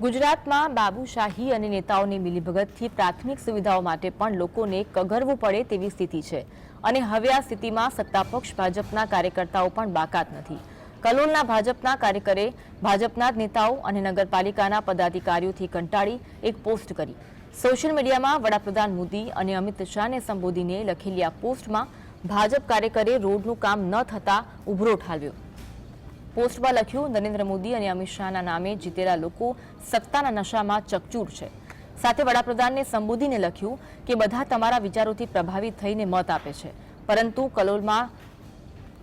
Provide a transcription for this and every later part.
ગુજરાતમાં બાબુશાહી અને નેતાઓની મિલીભગતથી પ્રાથમિક સુવિધાઓ માટે પણ લોકોને કગરવું પડે તેવી સ્થિતિ છે. અને હવે આ સ્થિતિમાં સત્તાપક્ષ ભાજપના કાર્યકર્તાઓ પણ બાકાત નથી. કલોલના ભાજપના કાર્યકરે ભાજપના જ નેતાઓ અને નગરપાલિકાના પદાધિકારીઓથી કંટાળી એક પોસ્ટ કરી. સોશિયલ મીડિયામાં વડાપ્રધાન મોદી અને અમિત શાહને સંબોધીને લખેલી આ પોસ્ટમાં ભાજપ કાર્યકરે રોડનું કામ ન થતા ઉભરો ઠાલવ્યો. પોસ્ટમાં લખ્યું, નરેન્દ્ર મોદી અને અમિત શાહના નામે જીતેલા લોકો સત્તાના નશામાં ચકચૂર છે. સાથે વડાપ્રધાનને સંબોધીને લખ્યું કે બધા તમારા વિચારોથી પ્રભાવિત થઈને મત આપે છે, પરંતુ કલોલમાં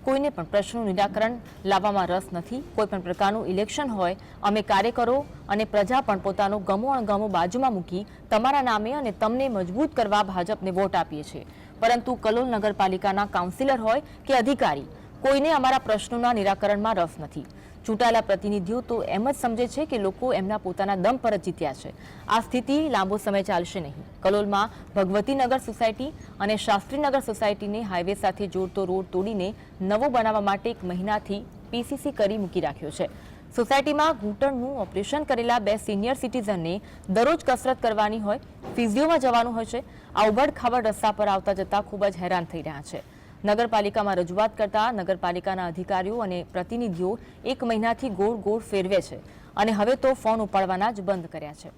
કોઈને પણ પ્રશ્નનું નિરાકરણ લાવવામાં રસ નથી. કોઈ પણ પ્રકારનું ઇલેક્શન હોય, અમે કાર્યકરો અને પ્રજા પણ પોતાનો ગમો અણગમો બાજુમાં મૂકી તમારા નામે અને તમને મજબૂત કરવા ભાજપને વોટ આપીએ છીએ. પરંતુ કલોલ નગરપાલિકાના કાઉન્સિલર હોય કે અધિકારી કોઈને અમારા પ્રશ્નોના નિરાકરણમાં રસ નથી. ચૂંટાયેલા પ્રતિનિધિઓ તો એમ જ સમજે છે કે લોકો એમના પોતાના દમ પર જીત્યા છે. આ સ્થિતિ લાંબો સમય ચાલશે નહીં. કલોલમાં ભગવતીનગર સોસાયટી અને શાસ્ત્રીનગર સોસાયટીને હાઈવે સાથે જોડતો રોડ તોડીને નવો બનાવવા માટે એક મહિનાથી પીસીસી કરી મૂકી રાખ્યો છે. સોસાયટીમાં ઘૂંટણનું ઓપરેશન કરેલા બે સિનિયર સિટીઝનને દરરોજ કસરત કરવાની હોય, ફિઝિયોમાં જવાનું હોય છે, આ ઉબડ ખાબડ રસ્તા પર આવતા જતા ખૂબ જ હેરાન થઈ રહ્યા છે. નગરપાલિકામાં રજૂઆત કરતા નગરપાલિકાના અધિકારીઓ અને પ્રતિનિધિઓ એક મહિનાથી ગોળ ગોળ ફેરવે છે અને હવે તો ફોન ઉપાડવાના જ બંધ કર્યા છે.